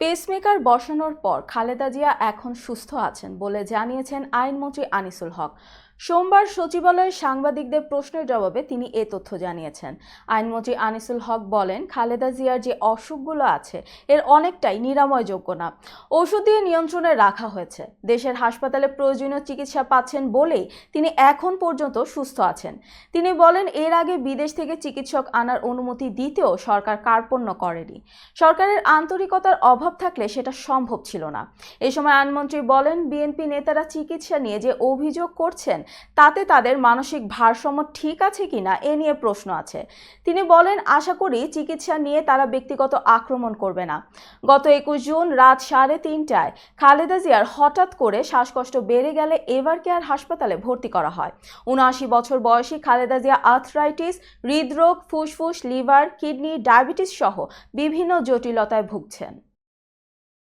Pacemaker বসানোর পর খালেদা জিয়া এখন সুস্থ আছেন বলে জানিয়েছেন আইনমন্ত্রী আনিসুল হক। সোমবার সচিবালয়ে সাংবাদিকদের প্রশ্নের জবাবে তিনি এ তথ্য জানিয়েছেন। আইনমন্ত্রী আনিসুল হক বলেন, খালেদা জিয়ার যে অসুখগুলো আছে, এর অনেকটাই নিরাময়যোগ্য না। ওষুধ দিয়ে নিয়ন্ত্রণে রাখা হয়েছে। দেশের হাসপাতালে প্রয়োজনীয় চিকিৎসা পাচ্ছেন বলেই তিনি এখন পর্যন্ত সুস্থ আছেন। তিনি বলেন, এর আগে বিদেশ থেকে চিকিৎসক আনার অনুমতি দিতেও সরকার কার্পণ্য করেনি। সরকারের আন্তরিকতার অভাব থাকলে সেটা সম্ভব ছিল না। এ সময় আইনমন্ত্রী বলেন, বিএনপি নেতারা চিকিৎসা নিয়ে যে অভিযোগ করছেন তাতে তাদের মানসিক ভারসাম্য ঠিক আছে কিনা এ নিয়ে প্রশ্ন আছে। তিনি বলেন, আশা করি চিকিৎসা নিয়ে তারা ব্যক্তিগত আক্রমণ করবে না। গত একুশ জুন রাত সাড়ে তিনটায় খালেদা জিয়ার হঠাৎ করে শ্বাসকষ্ট বেড়ে গেলে এভার কেয়ার হাসপাতালে ভর্তি করা হয়? উনআশি বছর বয়সী খালেদা জিয়া আর্থরাইটিস, হৃদরোগ, ফুসফুস, লিভার, কিডনি, ডায়াবেটিস সহ বিভিন্ন জটিলতায় ভুগছেন।